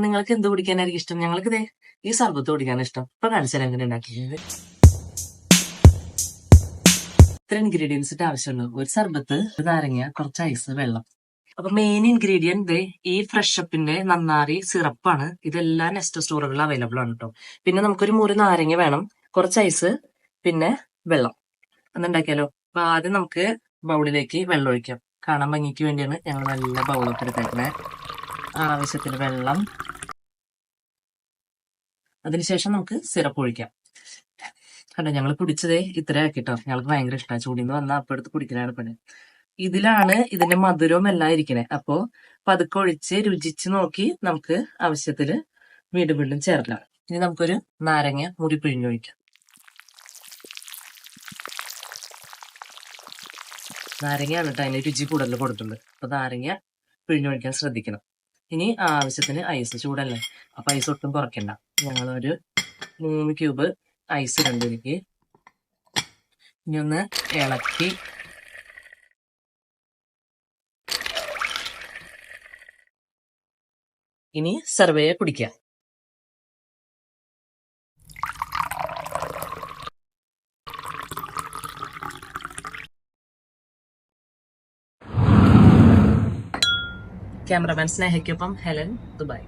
നിങ്ങൾക്ക് എന്ത് കുടിക്കാനായിരിക്കും ഇഷ്ടം? ഞങ്ങൾക്ക് ദേ ഈ സർബത്ത് കുടിക്കാൻ ഇഷ്ടം. ഇപ്പൊ കാണിച്ചാൽ എങ്ങനെ ഉണ്ടാക്കിയത് ഇത്ര ഇൻഗ്രീഡിയൻസിന്റെ ആവശ്യമുള്ളൂ ഒരു സർബത്ത് ഒരു നാരങ്ങ കുറച്ച് ഐസ് വെള്ളം. അപ്പൊ മെയിൻ ഇൻഗ്രീഡിയന്റ് ഈ ഫ്രഷ് അപ്പിന്റെ നന്നാറി സിറപ്പാണ്. ഇതെല്ലാം നെസ്റ്റ് സ്റ്റോറുകളിൽ അവൈലബിൾ ആണ് കേട്ടോ പിന്നെ നമുക്കൊരു മുറി നാരങ്ങ വേണം കുറച്ച് ഐസ് പിന്നെ വെള്ളം. എന്നുണ്ടാക്കിയാലോ അപ്പൊ ആദ്യം നമുക്ക് ബൗളിലേക്ക് വെള്ളം ഒഴിക്കാം. കാണാൻ ഭംഗിക്ക് വേണ്ടിയാണ് ഞങ്ങൾ നല്ല ബൗളൊക്കെ എടുത്തേക്കണേ. ആവശ്യത്തിന് വെള്ളം. അതിനുശേഷം നമുക്ക് സിറപ്പ് ഒഴിക്കാം. കണ്ടോ ഞങ്ങൾ കുടിച്ചതേ ഇത്ര ആക്കിട്ടോ ഞങ്ങൾക്ക് ഭയങ്കര ഇഷ്ടമാണ് ചൂടിന്ന് വന്നാൽ അപ്പം എടുത്ത് കുടിക്കലാണ് പണി. ഇതിലാണ് ഇതിന്റെ മധുരവും എല്ലാം ഇരിക്കണേ. അപ്പോ പതുക്കെ ഒഴിച്ച് രുചിച്ച് നോക്കി നമുക്ക് ആവശ്യത്തിൽ വീണ്ടും വീണ്ടും ചേർക്കാം. ഇനി നമുക്കൊരു നാരങ്ങ മുടി പിഴിഞ്ഞൊഴിക്കാം നാരങ്ങയാണ് കേട്ടോ അതിന് രുചി കൂടുതൽ കൊടുത്തിട്ടുണ്ട് അപ്പൊ നാരങ്ങ പിഴിഞ്ഞൊഴിക്കാൻ ശ്രദ്ധിക്കണം. ഇനി ആവശ്യത്തിന് ഐസ് ചൂടല്ലേ? അപ്പൊ ഐസ് ഒട്ടും കുറയ്ക്കണ്ട. ഞങ്ങളൊരു മൂന്ന് ക്യൂബ് ഐസ് രണ്ടിലേക്ക് ഇനി ഒന്ന് ഇളക്കി ഇനി സർവേ കുടിക്കാം ക്യാമറമാൻ സ്നേഹയ്ക്കൊപ്പം ഹെലൻ ദുബായ്